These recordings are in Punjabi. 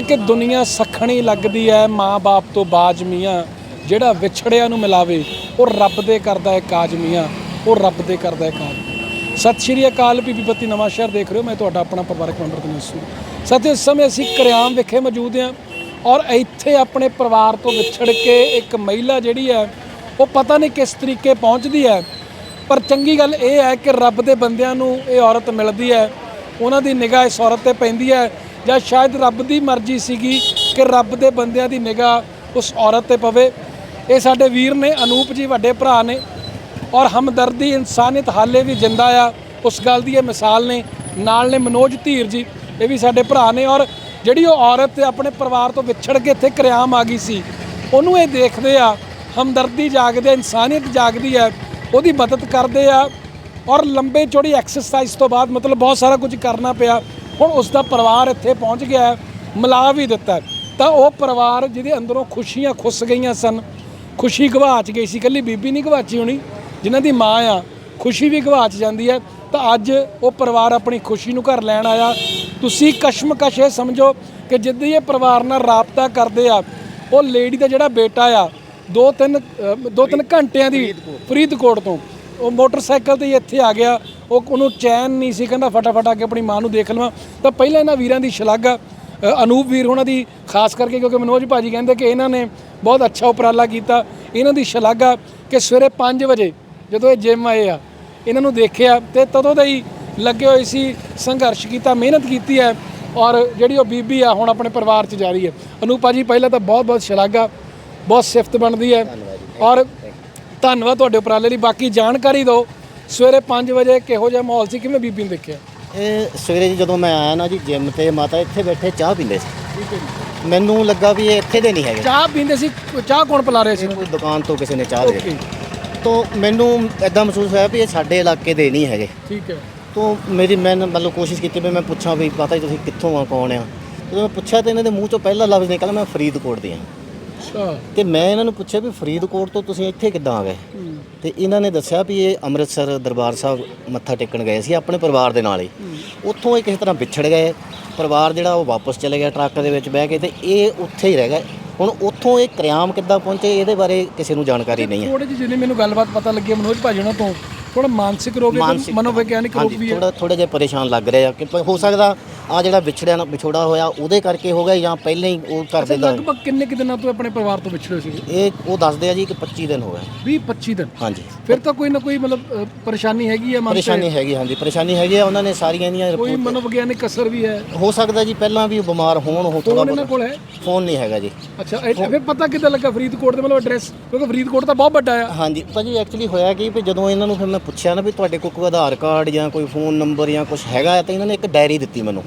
ਕਿ ਦੁਨੀਆ ਸਖਣੀ ਲੱਗਦੀ ਹੈ ਮਾਂ-ਬਾਪ ਤੋਂ ਬਾਜ ਮੀਆਂ, ਜਿਹੜਾ ਵਿਛੜਿਆ ਨੂੰ ਮਿਲਾਵੇ, ਉਹ ਰੱਬ ਦੇ ਕਰਦਾ ਹੈ ਕਾਜ ਮੀਆਂ, ਉਹ ਰੱਬ ਦੇ ਕਰਦਾ ਹੈ ਕਾਜ ਸਤਿ ਸ਼੍ਰੀ ਅਕਾਲ ਬੀਬੀ ਬੱਤੀ ਨਵਾਂ ਸ਼ਹਿਰ ਦੇਖ ਰਹੇ ਹੋ, ਮੈਂ ਤੁਹਾਡਾ ਆਪਣਾ ਪਰਿਵਾਰਕ ਮੈਂਬਰ ਦਿਨੇਸ਼ ਸੂ ਇਸ ਸਮੇਂ ਅਸੀਂ ਕਰਿਆਮ ਵਿਖੇ ਮੌਜੂਦ ਹਾਂ ਔਰ ਇੱਥੇ ਆਪਣੇ ਪਰਿਵਾਰ ਤੋਂ ਵਿਛੜ ਕੇ ਇੱਕ ਮਹਿਲਾ ਜਿਹੜੀ ਹੈ, ਉਹ ਪਤਾ ਨਹੀਂ ਕਿਸ ਤਰੀਕੇ ਪਹੁੰਚਦੀ ਹੈ, ਪਰ ਚੰਗੀ ਗੱਲ ਇਹ ਹੈ ਕਿ ਰੱਬ ਦੇ ਬੰਦਿਆਂ ਨੂੰ ਇਹ ਔਰਤ ਮਿਲਦੀ ਹੈ, ਉਹਨਾਂ ਦੀ ਨਿਗਾਹ ਇਸ ਔਰਤ ਤੇ ਪੈਂਦੀ ਹੈ ਜਾਂ ਸ਼ਾਇਦ ਰੱਬ ਦੀ ਮਰਜ਼ੀ ਸੀਗੀ ਕਿ ਰੱਬ ਦੇ ਬੰਦਿਆਂ ਦੀ ਨਿਗਾਹ ਉਸ ਔਰਤ ਤੇ ਪਵੇ। ਇਹ ਸਾਡੇ ਵੀਰ ਨੇ, ਅਨੂਪ ਜੀ ਵੱਡੇ ਭਰਾ ਨੇ ਔਰ ਹਮਦਰਦੀ ਇਨਸਾਨੀਅਤ ਹਾਲੇ ਵੀ ਜਿੰਦਾ ਆ। ਉਸ ਗੱਲ ਦੀ ਇਹ ਮਿਸਾਲ ਨੇ। ਨਾਲ ਨੇ ਮਨੋਜ ਧੀਰ ਜੀ, ਇਹ ਵੀ ਸਾਡੇ ਭਰਾ ਨੇ ਔਰ ਜਿਹੜੀ ਉਹ ਔਰਤ ਆਪਣੇ ਪਰਿਵਾਰ ਤੋਂ ਵਿਛੜ ਕੇ ਇੱਥੇ ਕਰਿਆਮ ਆ ਗਈ ਸੀ, ਉਹਨੂੰ ਇਹ ਦੇਖਦੇ ਆ, ਹਮਦਰਦੀ ਜਾਗਦੇ ਇਨਸਾਨੀਅਤ ਜਾਗਦੀ ਹੈ ਉਹਦੀ ਮਦਦ ਕਰਦੇ ਆ ਔਰ ਲੰਬੇ ਚੌੜੀ ਐਕਸਰਸਾਈਜ਼ ਤੋਂ ਬਾਅਦ ਮਤਲਬ ਬਹੁਤ ਸਾਰਾ ਕੁਝ ਕਰਨਾ ਪਿਆ। ਹੁਣ ਉਸ ਦਾ ਪਰਿਵਾਰ ਇੱਥੇ ਪਹੁੰਚ ਗਿਆ ਹੈ, ਮਿਲਾ ਵੀ ਦਿੱਤਾ। ਤਾਂ ਉਹ ਪਰਿਵਾਰ ਜਿਹਦੇ ਅੰਦਰੋਂ ਖੁਸ਼ੀਆਂ ਖੁੱਸ ਗਈਆਂ ਸਨ ਖੁਸ਼ੀ ਗਵਾਚ ਗਈ ਸੀ। ਕੱਲੀ ਬੀਬੀ ਨਹੀਂ ਗਵਾਚੀ ਹੋਣੀ ਜਿਨ੍ਹਾਂ ਦੀ ਮਾਂ ਆ ਖੁਸ਼ੀ ਵੀ ਗਵਾਚ ਜਾਂਦੀ ਹੈ। ਤਾਂ ਅੱਜ ਉਹ ਪਰਿਵਾਰ ਆਪਣੀ ਖੁਸ਼ੀ ਨੂੰ ਘਰ ਲੈਣ ਆਇਆ। ਤੁਸੀਂ ਕਸ਼ਮਕਸ਼ ਇਹ ਸਮਝੋ ਕਿ ਜਿੱਦਾਂ ਹੀ ਇਹ ਪਰਿਵਾਰ ਨਾਲ ਰਾਬਤਾ ਕਰਦੇ ਆ ਉਹ ਲੇਡੀ ਦਾ ਜਿਹੜਾ ਬੇਟਾ ਆ ਦੋ ਤਿੰਨ ਦੋ ਤਿੰਨ ਘੰਟਿਆਂ ਦੀ ਫਰੀਦਕੋਟ ਤੋਂ ਉਹ ਮੋਟਰਸਾਈਕਲ ਤੇ ਹੀ ਇੱਥੇ ਆ ਗਿਆ। ਉਹ ਉਹਨੂੰ ਚੈਨ ਨਹੀਂ ਸੀ ਕਹਿੰਦਾ ਫਟਾਫਟ ਆ ਕੇ ਆਪਣੀ ਮਾਂ ਨੂੰ ਦੇਖ ਲਵਾਂ। ਤਾਂ ਪਹਿਲਾਂ ਇਹਨਾਂ ਵੀਰਾਂ ਦੀ ਸ਼ਲਾਘਾ ਅਨੂਪ ਵੀਰ ਹੋਣਾ ਦੀ ਖਾਸ ਕਰਕੇ ਕਿਉਂਕਿ ਮਨੋਜ ਭਾਜੀ ਕਹਿੰਦੇ ਕਿ ਇਹਨਾਂ ਨੇ ਬਹੁਤ ਅੱਛਾ ਉਪਰਾਲਾ ਕੀਤਾ। ਇਹਨਾਂ ਦੀ ਸ਼ਲਾਘਾ ਕਿ ਸਵੇਰੇ 5 ਵਜੇ ਜਦੋਂ ਇਹ ਜਿਮ ਆਏ ਆ ਇਹਨਾਂ ਨੂੰ ਦੇਖਿਆ ਤੇ ਤਦੋਂ ਦਾ ਹੀ ਲੱਗੇ ਹੋਏ ਸੀ ਸੰਘਰਸ਼ ਕੀਤਾ ਮਿਹਨਤ ਕੀਤੀ ਹੈ ਔਰ ਜਿਹੜੀ ਉਹ ਬੀਬੀ ਆ ਹੁਣ ਆਪਣੇ ਪਰਿਵਾਰ 'ਚ ਜਾ ਰਹੀ ਹੈ। ਅਨੂਪ ਭਾਜੀ ਪਹਿਲਾਂ ਤਾਂ ਬਹੁਤ ਬਹੁਤ ਸ਼ਲਾਘਾ ਬਹੁਤ ਸਿਫਤ ਬਣਦੀ ਹੈ ਔਰ ਧੰਨਵਾਦ ਤੁਹਾਡੇ ਉਪਰਾਲੇ ਲਈ। ਬਾਕੀ ਜਾਣਕਾਰੀ ਦਿਓ ਸਵੇਰੇ 5 ਵਜੇ ਕਿਹੋ ਜਿਹਾ ਮਾਹੌਲ ਸੀ? ਕਿਵੇਂ ਬੀਬੀ ਨੇ ਦੇਖਿਆ? ਇਹ ਸਵੇਰੇ ਜੀ ਜਦੋਂ ਮੈਂ ਆਇਆ ਨਾ ਜੀ ਜਿਮ ਤੇ ਮਾਤਾ ਇੱਥੇ ਬੈਠੇ ਚਾਹ ਪੀਂਦੇ ਸੀ। ਮੈਨੂੰ ਲੱਗਾ ਵੀ ਇਹ ਇੱਥੇ ਦੇ ਨਹੀਂ ਹੈਗੇ। ਚਾਹ ਪੀਂਦੇ ਸੀ? ਚਾਹ ਕੌਣ ਪਿਲਾ ਰਹੇ ਸੀ? ਕੋਈ ਦੁਕਾਨ ਤੋਂ ਕਿਸੇ ਨੇ ਚਾਹ ਦੇ ਦਿੱਤੀ। ਤੋਂ ਮੈਨੂੰ ਐਦਾਂ ਮਹਿਸੂਸ ਹੋਇਆ ਵੀ ਇਹ ਸਾਡੇ ਇਲਾਕੇ ਦੇ ਨਹੀਂ ਹੈਗੇ। ਠੀਕ ਹੈ। ਤੋਂ ਮੇਰੀ ਮੈਂ ਮਤਲਬ ਕੋਸ਼ਿਸ਼ ਕੀਤੀ ਵੀ ਮੈਂ ਪੁੱਛਾਂ ਵੀ ਪਤਾ ਹੀ ਤੁਸੀਂ ਕਿੱਥੋਂ ਆ ਕੌਣ ਆ? ਜਦੋਂ ਮੈਂ ਪੁੱਛਿਆ ਤੇ ਇਹਨਾਂ ਦੇ ਮੂੰਹ ਚੋਂ ਪਹਿਲਾ ਲਫ਼ਜ਼ ਨਿਕਲਿਆ ਮੈਂ ਫਰੀਦਕੋਟ ਦੀ ਆ ਅੱਛਾ। ਤੇ ਮੈਂ ਇਹਨਾਂ ਨੂੰ ਪੁੱਛਿਆ ਵੀ ਫਰੀਦਕੋਟ ਤੋਂ ਤੁਸੀਂ ਇੱਥੇ ਕਿੱਦਾਂ ਆ ਗਏ? ਤੇ ਇਹਨਾਂ ਨੇ ਦੱਸਿਆ ਵੀ ਇਹ ਅੰਮ੍ਰਿਤਸਰ ਦਰਬਾਰ ਸਾਹਿਬ ਮੱਥਾ ਟੇਕਣ ਗਏ ਸੀ ਆਪਣੇ ਪਰਿਵਾਰ ਦੇ ਨਾਲ ਹੀ। ਉੱਥੋਂ ਇਹ ਕਿਸੇ ਤਰ੍ਹਾਂ ਵਿਛੜ ਗਏ। ਪਰਿਵਾਰ ਜਿਹੜਾ ਉਹ ਵਾਪਸ ਚਲੇ ਗਿਆ ਟਰੱਕ ਦੇ ਵਿੱਚ ਬਹਿ ਕੇ ਤੇ ਇਹ ਉੱਥੇ ਹੀ ਰਹਿ ਗਏ। ਹੁਣ ਉੱਥੋਂ ਇਹ ਕਰਿਆਮ ਕਿੱਦਾਂ ਪਹੁੰਚੇ ਇਹਦੇ ਬਾਰੇ ਕਿਸੇ ਨੂੰ ਜਾਣਕਾਰੀ ਨਹੀਂ ਹੈ। ਥੋੜੇ ਜਿਹੀ ਜਿੰਨੀ ਮੈਨੂੰ ਗੱਲਬਾਤ ਪਤਾ ਲੱਗੀ ਮਨੋਜ ਭਾਜੀ ਉਹਨਾਂ ਤੋਂ। ਥੋੜਾ ਮਾਨਸਿਕ ਰੋਗ ਹੈ ਮਾਨਸਿਕ ਮਨੋਵਿਗਿਆਨਿਕ ਰੋਗ ਵੀ ਹੈ। ਥੋੜਾ ਥੋੜਾ ਜਿਹਾ ਪਰੇਸ਼ਾਨ ਲੱਗ ਰਿਹਾ ਕਿ ਪ- ਹੋ ਸਕਦਾ ਆ ਜਿਹੜਾ ਵਿਛੜਿਆ ਨਾ ਵਿਛੋੜਾ ਹੋਇਆ ਉਹਦੇ ਕਰਕੇ ਹੋ ਗਿਆ ਜਾਂ ਪਹਿਲਾਂ ਹੀ ਉਹ ਘਰ ਦੇ ਦਾ ਲਗਭਗ ਕਿੰਨੇ ਕਿ ਦਿਨਾਂ ਤੋਂ ਆਪਣੇ ਪਰਿਵਾਰ ਤੋਂ ਵਿਛੜੇ ਸੀ? ਇਹ ਉਹ ਦੱਸਦੇ ਆ ਜੀ ਕਿ 25 ਦਿਨ ਹੋ ਗਏ। 20 25 ਦਿਨ? ਹਾਂਜੀ। ਫਿਰ ਤਾਂ ਕੋਈ ਨਾ ਕੋਈ ਮਤਲਬ ਅ, ਪਰੇਸ਼ਾਨੀ ਹੈਗੀ ਹੈ ਮਨ ਪਰੇਸ਼ਾਨੀ ਹੈਗੀ ਹਾਂਜੀ। ਪਰੇਸ਼ਾਨੀ ਹੈਗੀ ਆ ਉਹਨਾਂ ਨੇ ਸਾਰੀਆਂ ਦੀਆਂ ਕੋਈ ਰਿਪੋਰਟ ਮਨੋਵਿਗਿਆਨਿਕ ਅਸਰ ਵੀ ਹੈ? ਹੋ ਸਕਦਾ ਜੀ ਪਹਿਲਾਂ ਵੀ ਬਿਮਾਰ ਹੋਣ ਉਹ ਥੋੜਾ ਫੋਨ ਇਹਨਾਂ ਕੋਲ ਹੈ? ਫੋਨ ਨਹੀਂ ਹੈਗਾ ਜੀ। ਅੱਛਾ ਇਹ- ਫਿਰ ਪਤਾ ਕਿੱਦਾਂ ਲੱਗਾ ਫਰੀਦਕੋਟ ਦੇ ਮਤਲਬ ਐਡਰੈਸ ਕਿਉਂਕਿ ਫਰੀਦਕੋਟ ਤਾਂ ਬਹੁਤ ਵੱਡਾ ਆ। ਹਾਂਜੀ ਭਾਜੀ ਐਕਚੁਅਲੀ ਹੋਇਆ ਕੀ ਵੀ ਜਦੋਂ ਇਹਨਾਂ ਨੂੰ ਫਿਰ ਮੈਂ ਪੁੱਛਿਆ ਨਾ ਵੀ ਤੁਹਾਡੇ ਕੋਲ ਕੋਈ ਆਧਾਰ ਕਾਰਡ ਜਾਂ ਕੋਈ ਫੋਨ ਨੰਬਰ ਜਾਂ ਕੁਝ ਹੈਗਾ ਹੈ, ਤਾਂ ਇਹਨਾਂ ਨੇ ਇੱਕ ਡਾਇਰੀ ਦਿੱਤੀ ਮੈਨੂੰ।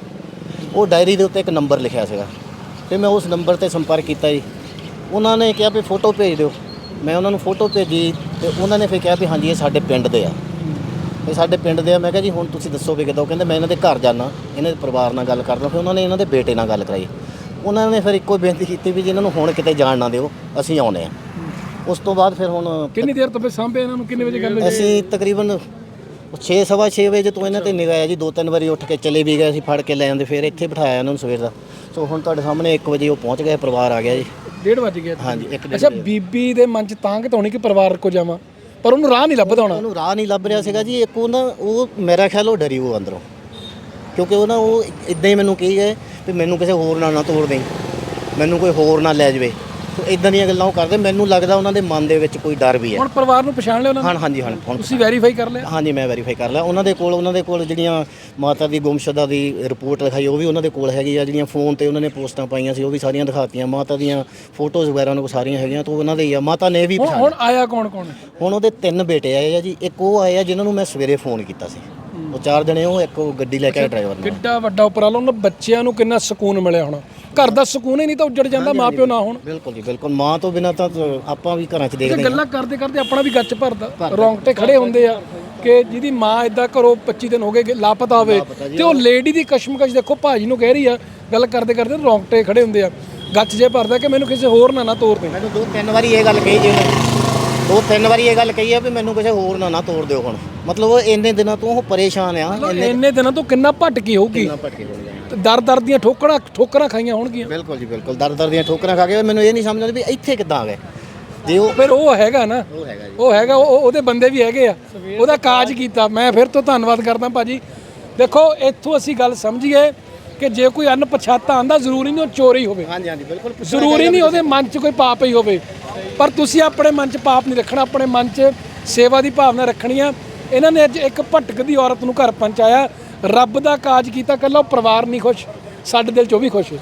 ਉਹ ਡਾਇਰੀ ਦੇ ਉੱਤੇ ਇੱਕ ਨੰਬਰ ਲਿਖਿਆ ਸੀਗਾ। ਤੇ ਮੈਂ ਉਸ ਨੰਬਰ ਤੇ ਸੰਪਰਕ ਕੀਤਾ ਜੀ। ਉਹਨਾਂ ਨੇ ਕਿਹਾ ਵੀ ਫੋਟੋ ਭੇਜ ਦਿਓ। ਮੈਂ ਉਹਨਾਂ ਨੂੰ ਫੋਟੋ ਭੇਜੀ ਤੇ ਉਹਨਾਂ ਨੇ ਫਿਰ ਕਿਹਾ ਵੀ ਹਾਂਜੀ, ਇਹ ਸਾਡੇ ਪਿੰਡ ਦੇ ਆ। ਇਹ ਸਾਡੇ ਪਿੰਡ ਦੇ ਆ। ਮੈਂ ਕਿਹਾ ਜੀ, ਹੁਣ ਤੁਸੀਂ ਦੱਸੋ ਵੀ ਕਿੱਦਾਂ? ਉਹ ਕਹਿੰਦੇ, ਮੈਂ ਇਹਨਾਂ ਦੇ ਘਰ ਜਾਣਾ ਇਹਨਾਂ ਦੇ ਪਰਿਵਾਰ ਨਾਲ ਗੱਲ ਕਰਨਾ ਫਿਰ ਉਹਨਾਂ ਨੇ ਇਹਨਾਂ ਦੇ ਬੇਟੇ ਨਾਲ ਗੱਲ ਕਰਾਈ। ਉਹਨਾਂ ਨੇ ਫਿਰ ਇੱਕੋ ਬੇਨਤੀ ਕੀਤੀ ਵੀ ਜੀ, ਇਹਨਾਂ ਨੂੰ ਹੁਣ ਕਿਤੇ ਜਾਣ ਨਾ ਦਿਓ। ਅਸੀਂ ਆਉਨੇ ਆ ਉਸ ਤੋਂ ਬਾਅਦ ਫਿਰ ਹੁਣ ਕਿੰਨੀ ਦੇਰ ਤੋਂ ਫਿਰ ਸਾਂਭੇ ਇਹਨਾਂ ਨੂੰ? ਕਿੰਨੇ ਵਜੇ ਗੱਲ ਹੋਈ? ਅਸੀਂ ਤਕਰੀਬਨ 6 ਸਵਾ 6 ਵਜੇ ਤੋਂ ਇਹਨਾਂ ਤੇ ਨਿਗਾਹ ਹੈ ਜੀ। ਦੋ ਤਿੰਨ ਵਾਰੀ ਉੱਠ ਕੇ ਚਲੇ ਵੀ ਗਏ ਅਸੀਂ ਫੜ ਕੇ ਲੈ ਜਾਂਦੇ ਫਿਰ ਇੱਥੇ ਬਿਠਾਇਆ ਇਹਨਾਂ ਨੂੰ ਸਵੇਰ ਦਾ। ਸੋ ਹੁਣ ਤੁਹਾਡੇ ਸਾਹਮਣੇ 1 ਵਜੇ ਉਹ ਪਹੁੰਚ ਗਏ ਪਰਿਵਾਰ ਆ ਗਿਆ ਜੀ। ਡੇਢ ਵੱਜ ਗਿਆ ਹਾਂਜੀ ਇੱਕ ਅੱਛਾ ਬੀਬੀ ਦੇ ਮਨ ਚ ਤਾਂ ਕਿ ਹੋਣੀ ਕਿ ਪਰਿਵਾਰ ਕੋ ਜਾਵਾਂ? ਪਰ ਉਹਨੂੰ ਰਾਹ ਨਹੀਂ ਲੱਭਦਾ ਹੋਣਾ। ਉਹਨੂੰ ਰਾਹ ਨਹੀਂ ਲੱਭ ਰਿਹਾ ਸੀਗਾ ਜੀ। ਇੱਕ ਉਹ ਨਾ ਉਹ ਮੇਰਾ ਖਿਆਲ ਉਹ ਡਰੀ ਉਹ ਅੰਦਰੋਂ। ਕਿਉਂਕਿ ਉਹ ਨਾ ਉਹ ਇਦਾਂ ਹੀ ਮੈਨੂੰ ਕਹੀ ਗਏ ਵੀ ਮੈਨੂੰ ਕਿਸੇ ਹੋਰ ਨਾਲ ਨਾ ਤੋੜ ਦੇਈ। ਮੈਨੂੰ ਕੋਈ ਹੋਰ ਨਾ ਲੈ ਜਾਵੇ। ਸੋ ਇਦਾਂ ਦੀਆਂ ਗੱਲਾਂ ਉਹ ਕਰਦੇ ਮੈਨੂੰ ਲੱਗਦਾ ਉਹਨਾਂ ਦੇ ਮਨ ਦੇ ਵਿੱਚ ਕੋਈ ਡਰ ਵੀ ਹੈ। ਹੁਣ ਪਰਿਵਾਰ ਨੂੰ ਪਛਾਣ ਲਿਆ ਉਹਨਾਂ ਨੇ? ਹਾਂ ਹਾਂਜੀ ਹਾਂ। ਹੁਣ ਤੁਸੀਂ ਵੈਰੀਫਾਈ ਕਰ ਲਿਆ? ਹਾਂਜੀ ਮੈਂ ਵੈਰੀਫਾਈ ਕਰ ਲਿਆ। ਉਹਨਾਂ ਦੇ ਕੋਲ ਉਹਨਾਂ ਦੇ ਕੋਲ ਜਿਹੜੀਆਂ ਮਾਤਾ ਦੀ ਗੁੰਮਸ਼ੁਦਾ ਦੀ ਰਿਪੋਰਟ ਲਿਖਾਈ ਉਹ ਵੀ ਉਹਨਾਂ ਦੇ ਕੋਲ ਹੈਗੀ ਆ। ਜਿਹੜੀਆਂ ਫੋਨ ਤੇ ਉਹਨਾਂ ਨੇ ਪੋਸਟਾਂ ਪਾਈਆਂ ਸੀ ਉਹ ਵੀ ਸਾਰੀਆਂ ਦਿਖਾਤੀਆਂ। ਮਾਤਾ ਦੀਆਂ ਫੋਟੋਜ਼ ਵਗੈਰਾ ਉਹਨਾਂ ਕੋਲ ਸਾਰੀਆਂ ਹੈਗੀਆਂ ਤਾਂ ਉਹਨਾਂ ਦੇ ਹੀ ਆ। ਮਾਤਾ ਨੇ ਵੀ ਹੁਣ ਪਛਾਣ ਹੁਣ ਆਇਆ ਕੌਣ ਕੌਣ ਹੁਣ ਉਹਦੇ ਤਿੰਨ ਬੇਟੇ ਆਏ ਆ ਜੀ। ਇੱਕ ਉਹ ਆਏ ਆ ਜਿਨ੍ਹਾਂ ਨੂੰ ਮੈਂ ਸਵੇਰੇ ਫੋਨ ਕੀਤਾ ਸੀ। ਉਹ ਚਾਰ ਜਣੇ ਉਹ ਇੱਕ ਉਹ ਗੱਡੀ ਲੈ ਕੇ ਆਇਆ ਡਰਾਈਵਰ ਨਾਲ। ਕਿੱਡਾ ਵੱਡਾ ਉਪਰਾਲਾ ਉਹਨਾਂ ਬੱਚਿਆਂ ਨੂੰ ਕਿੰਨਾ ਸਕੂਨ ਮਿਲਿਆ ਹੋਣਾ। ਘਰ ਦਾ ਸਕੂਨ ਹੀ ਨਹੀਂ ਤਾਂ ਉੱਜੜ ਜਾਂਦਾ ਮਾਪਿਓ ਨਾ ਹੋਣ। ਬਿਲਕੁਲ ਜੀ ਬਿਲਕੁਲ। ਮਾਂ ਤੋਂ ਬਿਨਾਂ ਤਾਂ ਆਪਾਂ ਵੀ ਘਰਾਂ 'ਚ ਦੇਖਦੇ ਹਾਂ ਗੱਲਾਂ ਕਰਦੇ ਕਰਦੇ ਆਪਣਾ ਵੀ ਗੱਚ ਭਰਦਾ। ਰੌਂਗਟੇ ਖੜੇ ਹੁੰਦੇ ਆ ਕਿ ਜਿਹਦੀ ਮਾਂ ਇਦਾਂ ਘਰੋਂ 25 ਦਿਨ ਹੋ ਗਏ ਲਾਪਤਾ ਹੋਵੇ ਤੇ ਉਹ ਲੇਡੀ ਦੀ ਕਸ਼ਮਕਸ਼ ਦੇਖੋ ਭਾਜੀ ਨੂੰ ਕਹਿ ਰਹੀ ਆ ਗੱਲ ਕਰਦੇ ਕਰਦੇ ਰੌਂਗਟੇ ਖੜੇ ਹੁੰਦੇ ਆ। ਗੱਚ ਜੇ ਭਰਦਾ ਕਿ ਮੈਨੂੰ ਕਿਸੇ ਹੋਰ ਨਾ ਨਾ ਤੋਰ ਦੇ। ਮੈਨੂੰ ਦੋ ਤਿੰਨ ਵਾਰੀ ਇਹ ਗੱਲ ਕਹੀ ਜੀ ਉਹਨੇ। ਦੋ ਤਿੰਨ ਵਾਰੀ ਇਹ ਗੱਲ ਕਹੀ ਆ ਵੀ ਮੈਨੂੰ ਕਿਸੇ ਹੋਰ ਨਾਲ ਨਾ ਤੋੜ ਦਿਓ ਹੁਣ। ਮਤਲਬ ਉਹ ਇੰਨੇ ਦਿਨਾਂ ਤੋਂ ਉਹ ਪਰੇਸ਼ਾਨ ਆ ਇੰਨੇ ਇੰਨੇ ਦਿਨਾਂ ਤੋਂ ਕਿੰਨਾ ਭਟਕੀ ਹੋਊਗੀ? ਭਟਕੇ ਹੋਏ ਆ ਦਰ ਦਰ ਦੀਆਂ ਠੋਕਰਾਂ ਠੋਕਰਾਂ ਖਾਈਆਂ ਹੋਣਗੀਆਂ। ਬਿਲਕੁਲ ਜੀ ਬਿਲਕੁਲ। ਦਰ ਦਰ ਦੀਆਂ ਠੋਕਰਾਂ ਖਾ ਕੇ ਮੈਨੂੰ ਇਹ ਨਹੀਂ ਸਮਝ ਆਉਂਦੀ ਵੀ ਇੱਥੇ ਕਿੱਦਾਂ ਆ ਗਏ। ਜੇ ਉਹ ਫਿਰ ਉਹ ਹੈਗਾ ਨਾ। ਉਹ ਹੈਗਾ ਜੀ। ਉਹ ਹੈਗਾ ਉਹ- ਉਹ- ਉਹਦੇ ਬੰਦੇ ਵੀ ਹੈਗੇ ਆ। ਉਹਦਾ ਕਾਜ ਕੀਤਾ। ਮੈਂ ਫਿਰ ਤੋਂ ਧੰਨਵਾਦ ਕਰਦਾ ਭਾਜੀ। ਦੇਖੋ ਇੱਥੋਂ ਅਸੀਂ ਗੱਲ ਸਮਝੀਏ ਕਿ ਜੇ ਕੋਈ ਅਣਪਛਾਤਾ ਆਂਦਾ ਜ਼ਰੂਰੀ ਨਹੀਂ ਉਹ ਚੋਰੀ ਹੋਵੇ। ਹਾਂਜੀ ਹਾਂਜੀ ਬਿਲਕੁਲ ਜ਼ਰੂਰੀ ਨਹੀਂ ਉਹਦੇ ਮਨ 'ਚ ਕੋਈ ਪਾਪ ਹੀ ਹੋਵੇ। ਪਰ ਤੁਸੀਂ ਆਪਣੇ ਮਨ 'ਚ ਪਾਪ ਨਹੀਂ ਰੱਖਣਾ ਆਪਣੇ ਮਨ 'ਚ ਸੇਵਾ ਦੀ ਭਾਵਨਾ ਰੱਖਣੀ ਆ। ਇਹਨਾਂ ਨੇ ਅੱਜ ਇੱਕ ਭਟਕਦੀ ਔਰਤ ਨੂੰ ਘਰ ਪਹੁੰਚਾਇਆ। ਰੱਬ ਦਾ ਕਾਜ ਕੀਤਾ, ਕੱਲਾ ਉਹ ਪਰਿਵਾਰ ਨਹੀਂ ਖੁਸ਼, ਸਾਡੇ ਦਿਲ 'ਚ ਉਹ ਵੀ ਖੁਸ਼ ਹੈ।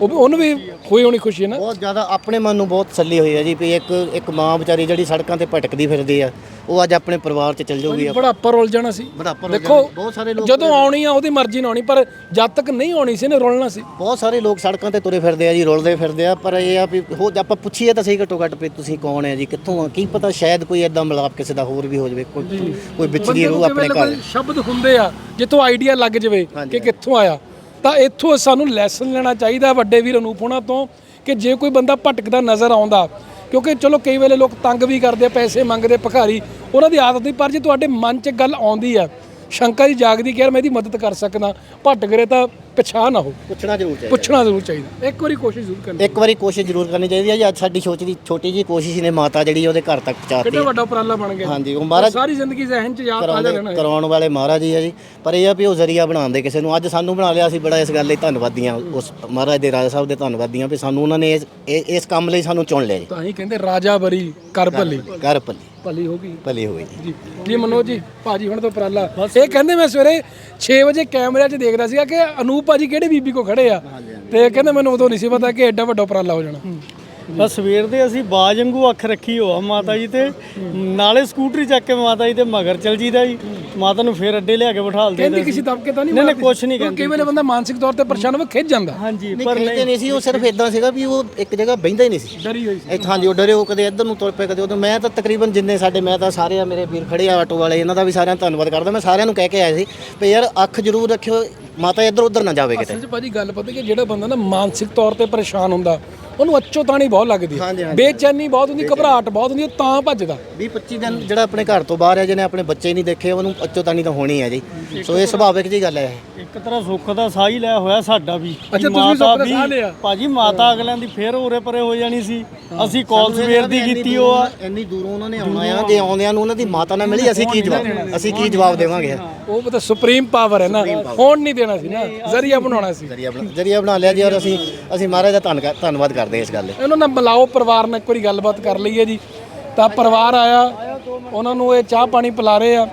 ਉਹ ਵੀ ਉਹਨੂੰ ਵੀ ਹੋਈ ਹੋਣੀ ਖੁਸ਼ੀ ਹੈ ਨਾ? ਬਹੁਤ ਜ਼ਿਆਦਾ ਆਪਣੇ ਮਨ ਨੂੰ ਬਹੁਤ ਤਸੱਲੀ ਹੋਈ ਹੈ ਜੀ ਵੀ ਇੱਕ ਇੱਕ ਮਾਂ ਵਿਚਾਰੀ ਜਿਹੜੀ ਸੜਕਾਂ ਤੇ ਭਟਕਦੀ ਫਿਰਦੀ ਆ ਉਹ ਅੱਜ ਆਪਣੇ ਪਰਿਵਾਰ 'ਚ ਚਲ ਜਾਊਗੀ ਬੜਾਪਾ ਰੁੱਲ ਜਾਣਾ ਸੀ। ਰੁੱਲ ਦੇਖੋ। ਬਹੁਤ ਸਾਰੇ ਲੋਕ ਜਦੋਂ ਆਉਣੀ ਆ ਉਹਦੀ ਮਰਜ਼ੀ ਨਾਲ ਆਉਣੀ ਪਰ ਜਦ ਤੱਕ ਨਹੀਂ ਆਉਣੀ ਸੀ ਨੇ ਰੁਲਣਾ ਸੀ। ਬਹੁਤ ਸਾਰੇ ਲੋਕ ਸੜਕਾਂ ਤੇ ਤੁਰੇ ਫਿਰਦੇ ਆ ਜੀ ਰੁਲਦੇ ਫਿਰਦੇ ਆ ਪਰ ਇਹ ਆ ਵੀ ਹੋ ਜੇ ਆਪਾਂ ਪੁੱਛੀਏ ਤਾਂ ਸਹੀ ਘੱਟੋ ਘੱਟ ਵੀ ਤੁਸੀਂ ਕੌਣ ਹੈ ਜੀ ਕਿੱਥੋਂ ਆ ਕੀ ਪਤਾ ਸ਼ਾਇਦ ਕੋਈ ਐਦਾਂ ਮਿਲਾਪ ਕਿਸੇ ਦਾ ਹੋਰ ਵੀ ਹੋ ਜਾਵੇ ਕੋਈ ਕੋਈ ਵਿੱਚ ਦੀ ਰੂਹ ਆਪਣੇ ਘਰ। ਸ਼ਬਦ ਹੁੰਦੇ ਆ ਜਿੱਥੋਂ ਆਈਡੀਆ ਲੱਗ ਜਾਵੇ ਕਿ ਕਿੱਥੋਂ ਆਇਆ। ਤਾਂ ਇੱਥੋਂ ਸਾਨੂੰ ਲੈਸਨ ਲੈਣਾ ਚਾਹੀਦਾ ਵੱਡੇ ਵੀਰ ਅਨੂਪ ਹੋਣਾ ਤੋਂ ਕਿ ਜੇ ਕੋਈ ਬੰਦਾ ਭਟਕਦਾ ਨਜ਼ਰ ਆਉਂਦਾ, ਕਿਉਂਕਿ ਚਲੋ ਕਈ ਵੇਲੇ ਲੋਕ ਤੰਗ ਵੀ ਕਰਦੇ ਪੈਸੇ ਮੰਗਦੇ, ਭਿਖਾਰੀ, ਉਹਨਾਂ ਦੀ ਆਦਤ ਨਹੀਂ, ਪਰ ਜੇ ਤੁਹਾਡੇ ਮਨ 'ਚ ਗੱਲ ਆਉਂਦੀ ਆ ਸ਼ੰਕਾ ਦੀ ਜਾਗਦੀ ਕਿ ਯਾਰ ਮੈਂ ਇਹਦੀ ਮਦਦ ਕਰ ਸਕਦਾ, ਭਟਕ ਰਹੇ ਤਾਂ ਪਿਛਾਹ ਨਾ ਹੋ। ਪੁੱਛਣਾ ਜ਼ਰੂਰ ਚਾਹੀਦਾ। ਪੁੱਛਣਾ ਜ਼ਰੂਰ ਚਾਹੀਦਾ। ਇੱਕ ਵਾਰੀ ਕੋਸ਼ਿਸ਼ ਜ਼ਰੂਰ ਕਰਨੀ ਇੱਕ ਵਾਰੀ ਕੋਸ਼ਿਸ਼ ਜ਼ਰੂਰ ਕਰਨੀ ਚਾਹੀਦੀ ਹੈ। ਜੀ ਅੱਜ ਸਾਡੀ ਸੋਚ ਦੀ ਛੋਟੀ ਜੀ ਕੋਸ਼ਿਸ਼ ਨੇ ਮਾਤਾ ਜਿਹੜੀ ਉਹਦੇ ਘਰ ਤੱਕ ਪਹੁੰਚਾਤੀ ਕਿੰਨਾ ਵੱਡਾ ਉਪਰਾਲਾ ਬਣ ਗਿਆ। ਹਾਂਜੀ ਉਹ ਮਹਾਰਾਜ ਸਾਰੀ ਜ਼ਿੰਦਗੀ ਜ਼ਹਿਨ 'ਚ ਯਾਦ ਆ ਕਰਾਉਂਦੇ ਜਾਣਾ ਕਰਾਉਣ ਵਾਲੇ ਮਹਾਰਾਜ ਹੀ ਆ ਜੀ। ਪਰ ਇਹ ਆ ਵੀ ਉਹ ਜ਼ਰੀਆ ਬਣਾਉਂਦੇ ਕਿਸੇ ਨੂੰ। ਅੱਜ ਸਾਨੂੰ ਬਣਾ ਲਿਆ ਅਸੀਂ ਬੜਾ ਇਸ ਗੱਲ ਲਈ ਧੰਨਵਾਦੀਆਂ ਉਸ ਮਹਾਰਾਜ ਦੇ ਰਾਜਾ ਸਾਹਿਬ ਦੇ ਧੰਨਵਾਦੀਆਂ ਵੀ ਸਾਨੂੰ ਉਹਨਾਂ ਨੇ ਇਸ ਇਹ- ਇਸ ਕੰਮ ਲਈ ਸਾਨੂੰ ਚੁਣ ਲਿਆ ਜੀ। ਤਾਂ ਹੀ ਕਹਿੰਦੇ ਰਾਜਾ ਬਰੀ ਕਰ ਭਲੀ। ਕਰ ਭਲੀ। ਭਲੀ। ਹੋ ਗਈ। ਭਲੀ ਹੋਈ ਜੀ। ਜੀ। ਜੀ ਮਨੋਜ ਜੀ ਭਾਜੀ ਹੁਣ ਤੋਂ ਉਪਰਾਲਾ। ਇਹ ਕਹਿੰਦੇ ਮੈਂ ਸਵੇਰੇ 6 ਵਜੇ ਕੈਮਰੇ 'ਚ ਦੇਖਦਾ ਸੀਗਾ ਕਿ ਅਨੂਪ ਭਾਜੀ ਕਿਹੜੇ ਬੀਬੀ ਕੋ ਖੜੇ ਆ? ਤੇ ਕਹਿੰਦੇ ਮੈਨੂੰ ਉਦੋਂ ਨਹੀਂ ਸੀ ਪਤਾ ਕਿ ਐਡਾ ਵੱਡਾ ਉਪਰਾਲਾ ਹੋ ਜਾਣਾ। ਬਸ ਸਵੇਰ ਦੇ ਅਸੀਂ ਬਾਜ ਵਾਂਗੂ ਅੱਖ ਰੱਖੀ ਹੋਆ ਮਾਤਾ ਜੀ ਤੇ। ਨਾਲੇ ਸਕੂਟਰੀ ਚੱਕ ਕੇ ਮਾਤਾ ਜੀ ਦੇ ਮਗਰ ਚਲ ਜੀਦਾ ਜੀ। ਮਾਤਾ ਨੂੰ ਫੇਰ ਅੱਡੇ ਲਿਆ ਕੇ ਬਿਠਾਲ ਦੇ ਕਹਿੰਦੀ ਕਿਸੇ ਦਬਕੇ ਤਾਂ ਨਹੀਂ ਨਹੀਂ, ਨਹੀਂ, ਮਾਰਦੀ? ਕੁਛ ਨਹੀਂ ਕਿਉਂਕਿ ਕਈ ਵੇਲੇ ਬੰਦਾ ਮਾਨਸਿਕ ਤੌਰ ਤੇ ਪਰੇਸ਼ਾਨ ਹੋਵੇ ਖਿੱਚ ਜਾਂਦਾ। ਹਾਂਜੀ ਨਹੀਂ ਪਰ ਕਹਿੰਦੇ ਨਹੀਂ। ਸੀ ਉਹ ਸਿਰਫ ਇਦਾਂ ਸੀਗਾ ਵੀ ਉਹ ਇੱਕ ਜਗ੍ਹਾ ਬਹਿੰਦਾ ਹੀ ਨਹੀਂ ਸੀ। ਡਰੀ ਹੋਈ ਸੀ। ਇੱਥੇ ਹਾਂਜੀ ਉਹ ਡਰੇ ਉਹ ਕਦੇ ਇੱਧਰ ਨੂੰ ਤੁਰ ਪਏ ਕਦੇ ਉਧਰ। ਮੈਂ ਤਾਂ ਤਕਰੀਬਨ ਜਿੰਨੇ ਸਾਡੇ ਮੈਂ ਤਾਂ ਸਾਰੇ ਆ ਮੇਰੇ ਵੀਰ ਖੜੇ ਆ ਆਟੋ ਵਾਲੇ ਇਹਨਾਂ ਦਾ ਵੀ ਸਾਰਿਆਂ ਦਾ ਧੰਨਵਾਦ ਕਰਦਾ। ਮੈਂ ਸਾਰਿਆਂ ਨੂੰ ਕਹਿ ਕੇ ਆਇਆ ਸੀ ਵੀ ਯਾਰ ਅੱਖ ਜ਼ਰੂਰ ਰੱਖਿਓ ਮਾਤਾ ਇੱਧਰ ਉੱਧਰ ਨਾ ਜਾਵੇ ਕਿਤੇ। ਅਸਲ 'ਚ ਭਾਜੀ ਗੱਲ ਪਤਾ ਕਿ ਜਿਹੜਾ ਬੰਦਾ ਨਾ ਮਾਨਸਿਕ ਤੌਰ ਤੇ ਪਰੇਸ਼ਾਨ ਹੁੰਦਾ ਉਹਨੂੰ ਅੱਚੋ ਤਾਣੀ ਬਹੁਤ ਲੱਗਦੀ ਹੈ। ਬੇਚੈਨੀ ਬਹੁਤ ਹੁੰਦੀ ਘਬਰਾਹਟ ਬਹੁਤ ਹੁੰਦੀ ਤਾਂ ਭੱਜਦਾ। 20 25 ਦਿਨ ਜਿਹੜਾ ਆਪਣੇ ਘਰ ਤੋਂ ਬਾਹਰ ਹੈ ਜਿਹਨੇ ਆਪਣੇ ਬੱਚੇ ਨਹੀਂ ਦੇਖੇ ਉਹਨੂੰ ਅੱਚੋਤਾਨੀ ਤਾਂ ਹੋਣੀ ਹੈ ਜੀ। ਸੋ ਇਹ ਸੁਭਾਵਿਕ ਜੀ ਗੱਲ ਹੈ। ਇੱਕ ਤਰ੍ਹਾਂ ਸੁੱਖ ਦਾ ਸਾਹ ਹੀ ਲਿਆ ਹੋਇਆ ਸਾਡਾ ਵੀ। ਅੱਛਾ, ਤੁਸੀਂ ਵੀ ਸੁੱਖ ਦਾ ਸਾਹ ਲਿਆ? ਭਾਜੀ ਮਾਤਾ ਅਗਲਿਆਂ ਦੀ ਫੇਰ ਉਰੇ ਪਰੇ ਹੋ ਜਾਣੀ ਸੀ। ਅਸੀਂ ਕਾਲ ਸਵੇਰ ਦੀ ਕੀਤੀ ਉਹ ਆ। ਇੰਨੀ ਦੂਰੋਂ ਉਹਨਾਂ ਨੇ ਆਉਣਾ ਆ ਜੇ ਆਉਂਦਿਆਂ ਨੂੰ ਉਹਨਾਂ ਦੀ ਮਾਤਾ ਨਾਲ ਮਿਲੀ ਅਸੀਂ ਕੀ ਜਵਾਬ ਅਸੀਂ ਕੀ ਜਵਾਬ ਦੇਵਾਂਗੇ? ਉਹ ਪਤਾ ਸੁਪਰੀਮ ਪਾਵਰ ਹੈ ਨਾ। ਹੋਣ ਨਹੀਂ ਦੇਣਾ ਸੀ ਨਾ। ਜ਼ਰੀਆ ਬਣਾਉਣਾ ਸੀ। ਜਰੀਆ ਬਣਾ ਲਿਆ ਜੀ ਔਰ ਅਸੀਂ ਅਸੀਂ ਮਹਾਰਾਜ ਦਾ ਧੰਨ ਧੰਨਵਾਦ ਕਰਦੇ ਇਸ ਗੱਲ। ਲਈ ਇਹਨਾਂ ਨਾਲ ਮਿਲਾਓ ਪਰਿਵਾਰ ਨਾਲ ਇੱਕ ਵਾਰੀ ਗੱਲਬਾਤ ਕਰ ਲਈਏ ਜੀ। ਤਾਂ ਪਰਿਵਾਰ ਆਇਆ ਉਹਨਾਂ ਨੂੰ ਇਹ ਚਾਹ ਪਾਣੀ ਪਿਲਾ ਰਹੇ ਆ।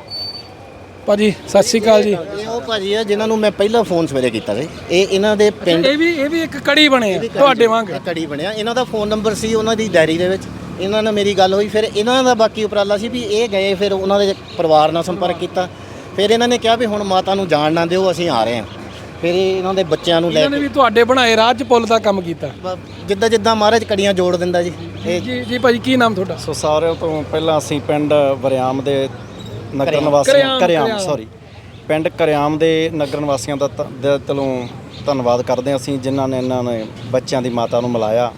ਭਾਜੀ ਸਤਿ ਸ਼੍ਰੀ ਅਕਾਲ ਜੀ। ਇਹ ਉਹ ਭਾਜੀ ਆ ਜਿਨ੍ਹਾਂ ਨੂੰ ਮੈਂ ਪਹਿਲਾ ਫੋਨ ਸਵੇਰੇ ਕੀਤਾ ਸੀ। ਇਹ ਇਹਨਾਂ ਦੇ ਪਿੰਡ ਇਹ ਵੀ ਇਹ ਵੀ ਇੱਕ ਕੜੀ ਬਣੇ ਆ ਤੁਹਾਡੇ ਵਾਂਗ। ਕੜੀ ਬਣਿਆ। ਇਹਨਾਂ ਦਾ ਫੋਨ ਨੰਬਰ ਸੀ ਉਹਨਾਂ ਦੀ ਡਾਇਰੀ ਦੇ ਵਿੱਚ। ਇਹਨਾਂ ਨਾਲ ਮੇਰੀ ਗੱਲ ਹੋਈ ਫਿਰ ਇਹਨਾਂ ਦਾ ਬਾਕੀ ਉਪਰਾਲਾ ਸੀ ਵੀ ਇਹ ਗਏ ਫਿਰ ਉਹਨਾਂ ਦੇ ਪਰਿਵਾਰ ਨਾਲ ਸੰਪਰਕ ਕੀਤਾ। ਫਿਰ ਇਹਨਾਂ ਨੇ ਕਿਹਾ ਵੀ ਹੁਣ ਮਾਤਾ ਨੂੰ ਜਾਣ ਨਾ ਦਿਓ ਅਸੀਂ ਆ ਰਹੇ ਹਾਂ। ਫਿਰ ਇਹ ਇਹਨਾਂ ਦੇ ਬੱਚਿਆਂ ਨੂੰ ਲੈ ਇਹਨਾਂ ਨੇ ਵੀ ਤੁਹਾਡੇ ਬਣਾਏ ਰਾਹ 'ਚ ਪੁੱਲ ਦਾ ਕੰਮ ਕੀਤਾ। ਬ- ਜਿੱਦਾਂ ਜਿੱਦਾਂ ਮਹਾਰਾਜ ਕੜੀਆਂ ਜੋੜ ਦਿੰਦਾ ਜੀ। ਇਹ ਜੀ ਜੀ ਭਾਜੀ ਕੀ ਨਾਮ ਤੁਹਾਡਾ? ਸੋ ਸਾਰਿਆਂ ਤੋਂ ਪਹਿਲਾਂ ਅਸੀਂ ਪਿੰਡ ਵਰਿਆਮ ਦੇ ਨਗਰ ਨਿਵਾਸੀਆਂ ਕਰਿਆਮ, ਕਰਿਆਮ ਕਰਿਆਮ। ਸੌਰੀ ਪਿੰਡ ਕਰਿਆਮ ਦੇ ਨਗਰ ਨਿਵਾਸੀਆਂ ਦਾ ਧ- ਦਿਲ ਦਿਲੋਂ ਧੰਨਵਾਦ ਕਰਦੇ ਹਾਂ ਅਸੀਂ ਜਿਨ੍ਹਾਂ ਨੇ ਇਹਨਾਂ ਨੇ ਬੱਚਿਆਂ ਦੀ ਮਾਤਾ ਨੂੰ ਮਿਲਾਇਆ।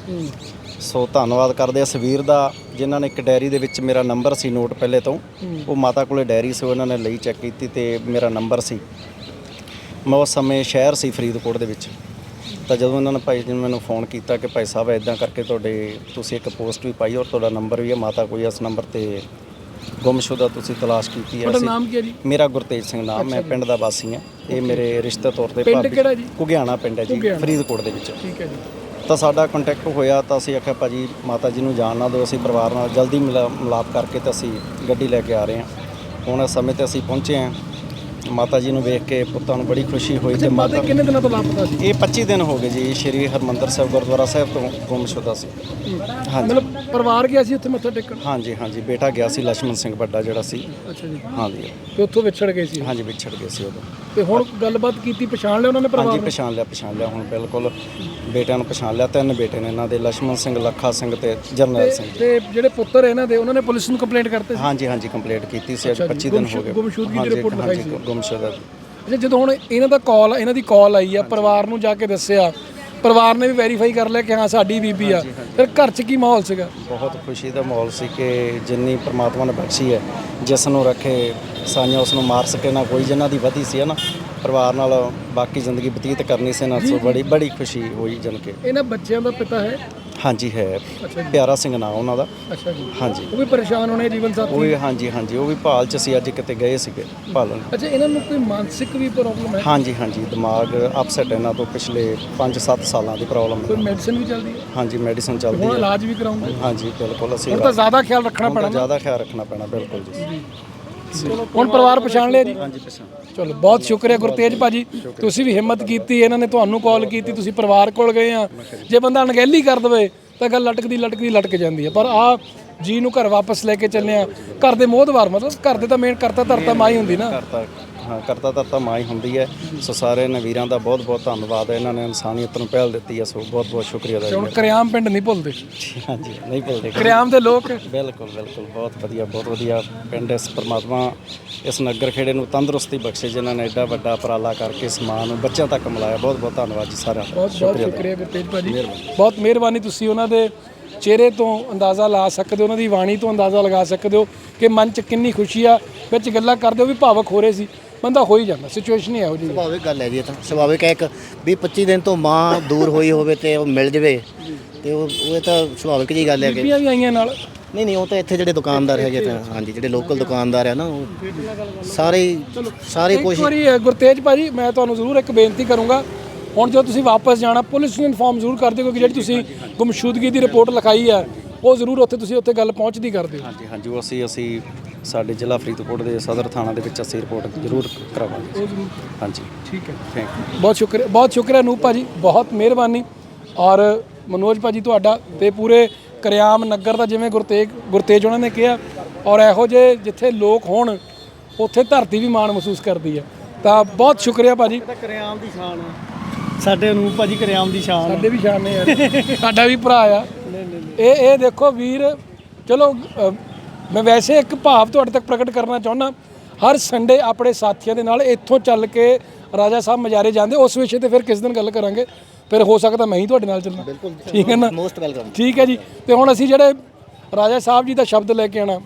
ਸੋ ਧੰਨਵਾਦ ਕਰਦੇ ਆ ਸਵੀਰ ਦਾ ਜਿਨ੍ਹਾਂ ਨੇ ਇੱਕ ਡਾਇਰੀ ਦੇ ਵਿੱਚ ਮੇਰਾ ਨੰਬਰ ਸੀ ਨੋਟ ਪਹਿਲੇ ਤੋਂ। ਉਹ ਮਾਤਾ ਕੋਲੇ ਡਾਇਰੀ ਸੀ ਉਹਨਾਂ ਨੇ ਲਈ ਚੈੱਕ ਕੀਤੀ ਤੇ ਮੇਰਾ ਨੰਬਰ ਸੀ। ਮੈਂ ਉਸ ਸਮੇਂ ਸ਼ਹਿਰ ਸੀ ਫਰੀਦਕੋਟ ਦੇ ਵਿੱਚ। ਤਾਂ ਜਦੋਂ ਇਹਨਾਂ ਨੇ ਭਾਈ ਜੀ ਨੇ ਮੈਨੂੰ ਫੋਨ ਕੀਤਾ ਕਿ ਭਾਈ ਸਾਹਿਬ ਇਦਾਂ ਕਰਕੇ ਤੁਹਾਡੇ ਤੁਸੀਂ ਇੱਕ ਪੋਸਟ ਵੀ ਪਾਈ ਔਰ ਤੁਹਾਡਾ ਨੰਬਰ ਵੀ ਹੈ ਮਾਤਾ ਕੋਈ ਇਸ ਨੰਬਰ ਤੇ ਗੁੰਮਸ਼ੁਦਾ ਤੁਸੀਂ ਤਲਾਸ਼ ਕੀਤੀ ਹੈ ਤੁਹਾਡਾ ਨਾਮ ਕੀ ਹੈ ਜੀ? ਮੇਰਾ ਗੁਰਤੇਜ ਸਿੰਘ ਨਾਮ ਮੈਂ ਪਿੰਡ ਦਾ ਵਾਸੀ ਹਾਂ। ਇਹ ਮੇਰੇ ਰਿਸ਼ਤੇ ਤੌਰ ਤੇ ਪਿੰਡ ਕਿਹੜਾ ਜੀ? ਕੁਗਿਆਣਾ ਪਿੰਡ ਹੈ ਜੀ। ਫਰੀਦਕੋਟ ਦੇ ਵਿੱਚ। ਠੀਕ ਹੈ ਜੀ। ਤਾਂ ਸਾਡਾ ਕੰਟੈਕਟ ਹੋਇਆ ਤਾਂ ਅਸੀਂ ਆਖਿਆ ਭਾਜੀ ਮਾਤਾ ਜੀ ਨੂੰ ਜਾਣ ਨਾ ਦਿਓ ਅਸੀਂ ਪਰਿਵਾਰ ਨਾਲ ਜਲਦੀ ਮਿਲਾ- ਮਿਲਾਪ ਕਰਕੇ ਤਾਂ ਅਸੀਂ ਗੱਡੀ ਲੈ ਕੇ ਆ ਰਹੇ ਹਾਂ। ਹੁਣ ਸਮੇਂ ਤੇ ਅਸੀਂ ਪਹੁੰਚੇ ਹਾਂ। ਮਾਤਾ ਜੀ ਨੂੰ ਵੇਖ ਕੇ ਪੁੱਤਾਂ ਨੂੰ ਬੜੀ ਖੁਸ਼ੀ ਹੋਈ ਤੇ ਮਾਤਾ ਕਿੰਨੇ ਦਿਨਾਂ ਤੋਂ ਲਾਪਤਾ ਸੀ? ਇਹ 25 ਦਿਨ ਹੋ ਗਏ ਜੀ ਸ਼੍ਰੀ ਹਰਮੰਦਰ ਸਾਹਿਬ ਗੁਰਦੁਆਰਾ ਸਾਹਿਬ ਤੋਂ ਗੁੰਮਸ਼ੁਦਾ ਸੀ। ਹਾਂਜੀ। ਮਤਲਬ ਪਰਿਵਾਰ ਗਿਆ ਸੀ ਉੱਥੇ ਮੱਥਾ ਟੇਕਣ? ਹਾਂਜੀ ਹਾਂਜੀ ਬੇਟਾ ਗਿਆ ਸੀ ਲక్ష్మణ ਸਿੰਘ ਵੱਡਾ ਜਿਹੜਾ ਸੀ। ਅੱਛਾ ਜੀ। ਹਾਂਜੀ। ਤੇ ਉੱਥੋਂ ਵਿਛੜ ਗਏ ਸੀ? ਹਾਂਜੀ ਵਿਛੜ ਗਏ ਸੀ ਉਦੋਂ। ਤੇ ਹੁਣ ਗੱਲਬਾਤ ਕੀਤੀ ਪਛਾਣ ਲਿਆ ਉਹਨਾਂ ਨੇ ਪਰਿਵਾਰ ਹਾਂਜੀ ਪਛਾਣ ਲਿਆ ਪਛਾਣ ਲਿਆ ਹੁਣ ਬਿਲਕੁਲ ਬੇਟਿਆਂ ਨੂੰ ਪਛਾਣ ਲਿਆ ਤਿੰਨ ਬੇਟੇ ਨੇ ਇਹਨਾਂ ਦੇ ਲక్ష్మణ ਸਿੰਘ ਲੱਖਾ ਸਿੰਘ ਤੇ ਜਰਨੈਲ ਸਿੰਘ ਤੇ- ਜਿਹੜੇ ਪੁੱਤਰ ਇਹਨਾਂ ਦੇ ਉਹਨਾਂ ਨੇ ਪੁਲਿਸ ਨੂੰ ਕੰਪਲੇਂਟ ਕਰਤੇ ਸੀ? ਹਾਂਜੀ ਹਾਂਜੀ ਕੰਪਲੀਟ ਕੀਤੀ ਸੀ 25 ਦਿਨ ਹੋ ਗਏ। ਗੁੰਮਸ਼ੁ- ਦੀ ਰਿਪੋਰਟ ਲਿਖਾਈ ਸੀ। ਗੁੰਮ- ਹਾਂਜੀ, ਸੀ। ਗੁੰਮਸ਼ੁਦਾ ਅੱਛਾ ਜਦੋਂ ਹੁਣ ਇਹਨਾਂ ਦਾ ਕਾਲ ਇਹਨਾਂ ਦੀ ਕਾਲ ਆਈ ਆ ਪਰਿਵਾਰ ਨੂੰ ਜਾ ਕੇ ਦੱਸਿਆ ਪਰਿਵਾਰ ਨੇ ਵੀ ਵੈਰੀਫਾਈ ਕਰ ਲਿਆ ਕਿ ਹਾਂ ਸਾਡੀ ਬੀਬੀ ਆ। ਫਿਰ ਘਰ 'ਚ ਕੀ ਮਾਹੌਲ ਸੀਗਾ? ਬਹੁਤ ਖੁਸ਼ੀ ਦਾ ਮਾਹੌਲ ਸੀ ਕਿ ਜਿੰਨੀ ਪ੍ਰਮਾਤਮਾ ਨੇ ਬਖਸ਼ੀ ਹੈ ਜਿਸ ਨੂੰ ਰੱਖੇ ਸਾਈਆਂ ਉਸ ਨੂੰ ਮਾਰ ਸਕੇ ਨਾ ਕੋਈ ਜਿਨ੍ਹਾਂ ਦੀ ਵਧੀ ਸੀ ਹੈ ਨਾ। ਪਰਿਵਾਰ ਨਾਲ ਬਾਕੀ ਜ਼ਿੰਦਗੀ ਬਤੀਤ ਕਰਨੀ ਸੀ ਨਾ ਸੋ ਬੜੀ ਬੜੀ ਖੁਸ਼ੀ ਹੋਈ ਜਨ ਕੇ। ਇਹਨਾਂ ਬੱਚਿਆਂ ਦਾ ਪਿਤਾ ਹੈ? ਹਾਂਜੀ ਹੈ। ਪਿਆਰਾ ਸਿੰਘ ਨਾਂ ਉਹਨਾਂ ਦਾ। ਅੱਛਾ ਜੀ। ਹਾਂਜੀ। ਉਹ ਵੀ ਪਰੇਸ਼ਾਨ ਹੋਣੇ ਜੀਵਨ ਉਹ ਸਾਥੀ ਵੀ ਹਾਂਜੀ ਹਾਂਜੀ ਉਹ ਵੀ ਭਾਲ ਚ ਸੀ ਅੱਜ ਕਿਤੇ ਗਏ ਸੀਗੇ ਭਾਲਣ। ਅੱਛਾ ਇਹਨਾਂ ਨੂੰ ਕੋਈ ਮਾਨਸਿਕ ਵੀ ਪ੍ਰੋਬਲਮ ਹੈ? ਹਾਂਜੀ ਹਾਂਜੀ ਦਿਮਾਗ ਅਪਸੈਟ ਇਹਨਾਂ ਤੋਂ ਪਿਛਲੇ 5-7 ਸਾਲਾਂ ਦੀ ਪ੍ਰੋਬਲਮ ਕੋਈ ਮੈਡੀਸਿਨ ਵੀ ਚੱਲਦੀ ਹੈ? ਹਾਂਜੀ ਮੈਡੀਸਨ ਚੱਲਦੀ ਹੁਣ ਹੈ। ਇਲਾਜ ਵੀ ਕਰਾਉਂਗੇ ਹਾਂਜੀ ਬਿਲਕੁਲ ਅਸੀਂ ਹੁਣ ਤਾਂ ਜ਼ਿਆਦਾ ਖਿਆਲ ਰੱਖਣਾ ਹੁਣ ਤਾਂ ਪੈਣਾ ਜ਼ਿਆਦਾ ਖਿਆਲ ਰੱਖਣਾ ਪੈਣਾ ਬਿਲਕੁਲ ਜੀ। ਹੁਣ ਪਰਿਵਾਰ ਪਛਾਣ ਲਿਆ ਜੀ? ਹਾਂਜੀ ਪਛਾਣ ਚਲੋ, ਬਹੁਤ ਸ਼ੁਕਰੀਆ ਗੁਰਤੇਜ ਭਾਜੀ। ਤੁਸੀਂ ਵੀ ਹਿੰਮਤ ਕੀਤੀ, ਇਹਨਾਂ ਨੇ ਤੁਹਾਨੂੰ ਕਾਲ ਕੀਤੀ, ਤੁਸੀਂ ਪਰਿਵਾਰ ਕੋਲ ਗਏ ਆ। ਜੇ ਬੰਦਾ ਅਣਗਹਿਲੀ ਕਰ ਦਵੇ, ਤਾਂ ਗੱਲ ਲਟਕਦੀ ਲਟਕਦੀ, ਲਟਕ ਜਾਂਦੀ ਹੈ ਪਰ ਆ ਜੀ ਨੂੰ ਘਰ ਵਾਪਸ ਲੈ ਕੇ ਚੱਲੇ ਆ। ਘਰ ਦੇ ਮੋਹਦਵਾਰ, ਮਤਲਬ ਘਰ ਦੇ ਤਾਂ ਮੇਨ ਕਰਤਾ ਧਰਤਾ ਮਾਈ ਹੁੰਦੀ ਨਾ। ਹਾਂ ਕਰਤਾ ਧਰਤਾ ਮਾਂ ਹੀ ਹੁੰਦੀ ਹੈ। ਸੋ ਸਾਰੇ ਨੇ ਵੀਰਾਂ ਦਾ ਬਹੁਤ ਬਹੁਤ ਧੰਨਵਾਦ ਹੈ। ਇਹਨਾਂ ਨੇ ਇਨਸਾਨੀਅਤ ਨੂੰ ਪਹਿਲ ਦਿੱਤੀ ਹੈ। ਸੋ ਬਹੁਤ ਬਹੁਤ ਸ਼ੁਕਰੀਆ ਦਾ ਹੁਣ ਕਰਿਆਮ ਪਿੰਡ ਨਹੀਂ ਭੁੱਲਦੇ। ਹਾਂਜੀ ਨਹੀਂ ਭੁੱਲਦੇ। ਕਰਿਆਮ ਦੇ ਲੋਕ ਬਿਲਕੁਲ ਬਿਲਕੁਲ। ਬਹੁਤ ਵਧੀਆ ਬਹੁਤ ਵਧੀਆ ਪਿੰਡ ਇਸ ਪਰਮਾਤਮਾ ਇਸ ਨਗਰ ਖੇੜੇ ਨੂੰ ਤੰਦਰੁਸਤੀ ਬਖਸ਼ੇ ਜਿਨ੍ਹਾਂ ਨੇ ਐਡਾ ਵੱਡਾ ਉਪਰਾਲਾ ਕਰਕੇ ਸਮਾਨ ਨੂੰ ਬੱਚਿਆਂ ਤੱਕ ਮਿਲਾਇਆ। ਬਹੁਤ ਬਹੁਤ ਧੰਨਵਾਦ ਜੀ ਸਾਰਿਆਂ ਦਾ। ਬਹੁਤ ਬਹੁਤ ਸ਼ੁਕਰੀਆ ਗੁਰਤੇਜ ਭਾਜੀ। ਬਹੁਤ ਮਿਹਰਬਾਨੀ ਤੁਸੀਂ ਉਹਨਾਂ ਦੇ ਚਿਹਰੇ ਤੋਂ ਅੰਦਾਜ਼ਾ ਲਾ ਸਕਦੇ ਹੋ ਉਹਨਾਂ ਦੀ ਬਾਣੀ ਤੋਂ ਅੰਦਾਜ਼ਾ ਲਗਾ ਸਕਦੇ ਹੋ ਕਿ ਮਨ 'ਚ ਕਿੰਨੀ ਖੁਸ਼ੀ ਆ। ਵਿੱਚ ਗੱਲਾਂ ਕਰਦੇ ਹੋ ਵੀ ਭਾਵਕ ਹੋ ਰਹੇ ਸੀ। ਬੰਦਾ ਹੋ ਹੀ ਜਾਂਦਾ ਸਿਚੁਏਸ਼ਨ ਹੀ ਇਹੋ ਜਿਹੀ ਹੈ। ਸੁਭਾਵਿਕ ਗੱਲ ਹੈ ਜੀ ਇਹ ਤਾਂ। ਸੁਭਾਵਿਕ ਹੈ ਇੱਕ 20 25 ਦਿਨ ਤੋਂ ਮਾਂ ਦੂਰ ਹੋਈ ਹੋਵੇ ਤੇ ਉਹ ਮਿਲ ਜਵੇ ਤੇ ਉਹ ਉਹ ਤਾਂ ਸੁਭਾਵਿਕ ਜੀ ਗੱਲ ਹੈ ਕਿ ਬੀਬੀਆਂ ਵੀ ਆਈਆਂ ਨਾਲ। ਨਹੀਂ ਨਹੀਂ ਉਹ ਤਾਂ ਇੱਥੇ ਜਿਹੜੇ ਦੁਕਾਨਦਾਰ ਹੈਗੇ ਤਾਂ ਹਾਂਜੀ ਜਿਹੜੇ ਲੋਕਲ ਦੁਕਾਨਦਾਰ ਹੈ ਨਾ ਉਹ ਸਾਰੇ ਹੀ- ਸਾਰੇ ਇੱਕ ਕੋਸ਼ਿਸ਼ ਵਾਰੀ ਅ, ਗੁਰਤੇਜ ਭਾਜੀ ਮੈਂ ਤੁਹਾਨੂੰ ਜ਼ਰੂਰ ਇੱਕ ਬੇਨਤੀ ਕਰੂੰਗਾ। ਹੁਣ ਜਦੋਂ ਤੁਸੀਂ ਵਾਪਸ ਜਾਣਾ ਪੁਲਿਸ ਨੂੰ ਇਨਫੋਰਮ ਜ਼ਰੂਰ ਕਰ ਦਿਓ ਕਿਉਂਕਿ ਜਿਹੜੀ ਤੁਸੀਂ ਗੁੰਮਸ਼ੁਦਗੀ ਦੀ ਰਿਪੋਰਟ ਲਿਖਾਈ ਹੈ ਉਹ ਜ਼ਰੂਰ ਉੱਥੇ ਤੁਸੀਂ ਉੱਥੇ ਗੱਲ ਪਹੁੰਚਦੀ ਕਰ ਦਿਓ। ਹਾਂਜੀ ਹਾਂਜੀ ਉਹ ਅਸੀਂ ਅਸੀਂ ਸਾਡੇ ਜ਼ਿਲ੍ਹਾ ਫਰੀਦਕੋਟ ਦੇ ਸਦਰ ਥਾਣਾ ਦੇ ਵਿੱਚ ਅਸੀਂ ਰਿਪੋਰਟ ਜ਼ਰੂਰ ਕਰਾਵਾਂਗੇ। ਉਹ ਜ਼ਰੂਰ ਹਾਂਜੀ। ਠੀਕ ਹੈ। ਥੈਂਕ ਯੂ ਬਹੁਤ ਸ਼ੁਕਰੀਆ ਬਹੁਤ ਸ਼ੁਕਰੀਆ ਅਨੂਪ ਭਾਜੀ ਬਹੁਤ ਮਿਹਰਬਾਨੀ। ਔਰ ਮਨੋਜ ਭਾਜੀ ਤੁਹਾਡਾ ਤੇ ਪੂਰੇ ਕਰਿਆਮ ਨਗਰ ਦਾ ਜਿਵੇਂ ਗੁਰਤੇਜ ਗੁਰਤੇਜ ਉਹਨਾਂ ਨੇ ਕਿਹਾ ਔਰ ਇਹੋ ਜਿਹੇ ਜਿੱਥੇ ਲੋਕ ਹੋਣ ਉੱਥੇ ਧਰਤੀ ਵੀ ਮਾਣ ਮਹਿਸੂਸ ਕਰਦੀ ਹੈ। ਤਾਂ ਬਹੁਤ ਸ਼ੁਕਰੀਆ ਭਾਜੀ। ਤਾਂ ਕਰਿਆਮ ਦੀ ਸ਼ਾਨ ਆ। ਸਾਡੇ ਅਨੂਪ ਭਾਜੀ ਕਰਿਆਮ ਦੀ ਸ਼ਾਨ ਆ। ਸਾਡੇ ਵੀ ਸ਼ਾਨ ਨੇ ਯਾਰ। ਸਾਡਾ ਵੀ ਭਰਾ ਆ। ਇਹ ਇਹ ਦੇਖੋ ਵੀਰ ਚਲੋ ਅ, ਮੈਂ ਵੈਸੇ ਇੱਕ ਭਾਵ ਤੁਹਾਡੇ ਤੱਕ ਪ੍ਰਗਟ ਕਰਨਾ ਚਾਹੁੰਦਾ ਹਰ ਸੰਡੇ ਆਪਣੇ ਸਾਥੀਆਂ ਦੇ ਨਾਲ ਇੱਥੋਂ ਚੱਲ ਕੇ ਰਾਜਾ ਸਾਹਿਬ ਮਜਾਰੇ ਜਾਂਦੇ ਉਸ ਵਿਸ਼ੇ ਤੇ ਫਿਰ ਕਿਸ ਦਿਨ ਗੱਲ ਕਰਾਂਗੇ? ਫਿਰ ਹੋ ਸਕਦਾ ਮੈਂ ਹੀ ਤੁਹਾਡੇ ਨਾਲ ਚੱਲਣਾ। ਠੀਕ ਹੈ ਨਾ? ਮੋਸਟ ਵੈਲਕਮ ਠੀਕ ਹੈ ਜੀ। ਤੇ ਹੁਣ ਅਸੀਂ ਜਿਹੜੇ ਰਾਜਾ ਸਾਹਿਬ ਜੀ ਦਾ ਸ਼ਬਦ ਲੈ ਕੇ ਆਣਾ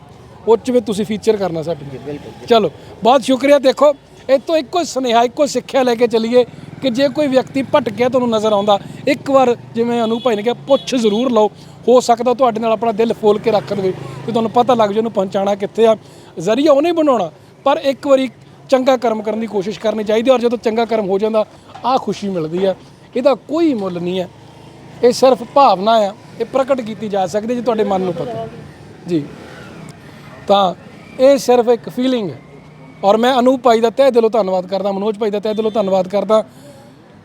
ਉਹ 'ਚ ਵੀ ਤੁਸੀਂ ਫੀਚਰ ਕਰਨਾ ਸਾਡੇ ਬਿਲਕੁਲ ਚਲੋ ਬਹੁਤ ਸ਼ੁਕਰੀਆ। ਦੇਖੋ ਇਹ ਤੋਂ ਇੱਕੋ ਸੁਨੇਹਾ, ਇੱਕੋ ਸਿੱਖਿਆ ਲੈ ਕੇ ਚੱਲੀਏ ਕਿ ਜੇ ਕੋਈ ਵਿਅਕਤੀ ਭਟਕਿਆ ਤੁਹਾਨੂੰ ਨਜ਼ਰ ਆਉਂਦਾ, ਇੱਕ ਵਾਰ ਜਿਵੇਂ ਅਨੂਪ ਭਾਈ ਨੇ ਕਿਹਾ, ਪੁੱਛ ਜ਼ਰੂਰ ਲਓ। ਹੋ ਸਕਦਾ ਤੁਹਾਡੇ ਨਾਲ ਆਪਣਾ ਦਿਲ ਫੋਲ ਕੇ ਰੱਖ ਦੇਵੇ ਤੇ ਤੁਹਾਨੂੰ ਪਤਾ ਲੱਗ ਜਾਵੇ ਉਹਨੂੰ ਪਹੁੰਚਾਉਣਾ ਕਿੱਥੇ ਆ। ਜ਼ਰੀਆ ਉਹ ਨਹੀਂ ਬਣਾਉਣਾ, ਪਰ ਇੱਕ ਵਾਰੀ ਚੰਗਾ ਕਰਮ ਕਰਨ ਦੀ ਕੋਸ਼ਿਸ਼ ਕਰਨੀ ਚਾਹੀਦੀ ਔਰ ਜਦੋਂ ਚੰਗਾ ਕਰਮ ਹੋ ਜਾਂਦਾ ਆ ਖੁਸ਼ੀ ਮਿਲਦੀ ਆ। ਇਹਦਾ ਕੋਈ ਮੁੱਲ ਨਹੀਂ ਹੈ ਇਹ ਸਿਰਫ ਭਾਵਨਾ ਆ, ਇਹ ਪ੍ਰਗਟ ਕੀਤੀ ਜਾ ਸਕਦੀ ਜੇ ਤੁਹਾਡੇ ਮਨ ਨੂੰ ਪਤਾ। ਜੀ। ਤਾਂ ਇਹ ਸਿਰਫ ਇੱਕ ਫੀਲਿੰਗ ਹੈ ਔਰ ਮੈਂ ਅਨੂਪ ਭਾਈ ਦਾ ਤਹਿ ਦਿਲੋਂ ਧੰਨਵਾਦ ਕਰਦਾ ਮਨੋਜ ਭਾਈ ਦਾ ਤਹਿ ਦਿਲੋਂ ਧੰਨਵਾਦ ਕਰਦਾ।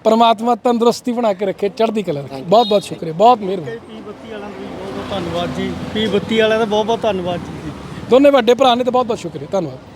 ਪਰਮਾਤਮਾ ਤੰਦਰੁਸਤੀ ਬਣਾ ਕੇ ਰੱਖੇ ਚੜ੍ਹਦੀ ਕਲਾ ਰੱਖੇ। ਬਹੁਤ ਬਹੁਤ ਸ਼ੁਕਰੀਆ ਬਹੁਤ ਮਿਹਰਬਾਨੀ। ਪੀ ਬੱਤੀ ਵਾਲਿਆਂ ਦਾ ਵੀ ਬਹੁਤ ਬਹੁਤ ਧੰਨਵਾਦ ਜੀ। ਪੀ ਬੱਤੀ ਵਾਲਿਆਂ ਦਾ ਬਹੁਤ ਬਹੁਤ ਧੰਨਵਾਦ ਜੀ। ਦੋਨੇ ਵੱਡੇ ਭਰਾ ਨੇ ਤੇ ਬਹੁਤ ਬਹੁਤ ਸ਼ੁਕਰੀਆ ਧੰਨਵਾਦ।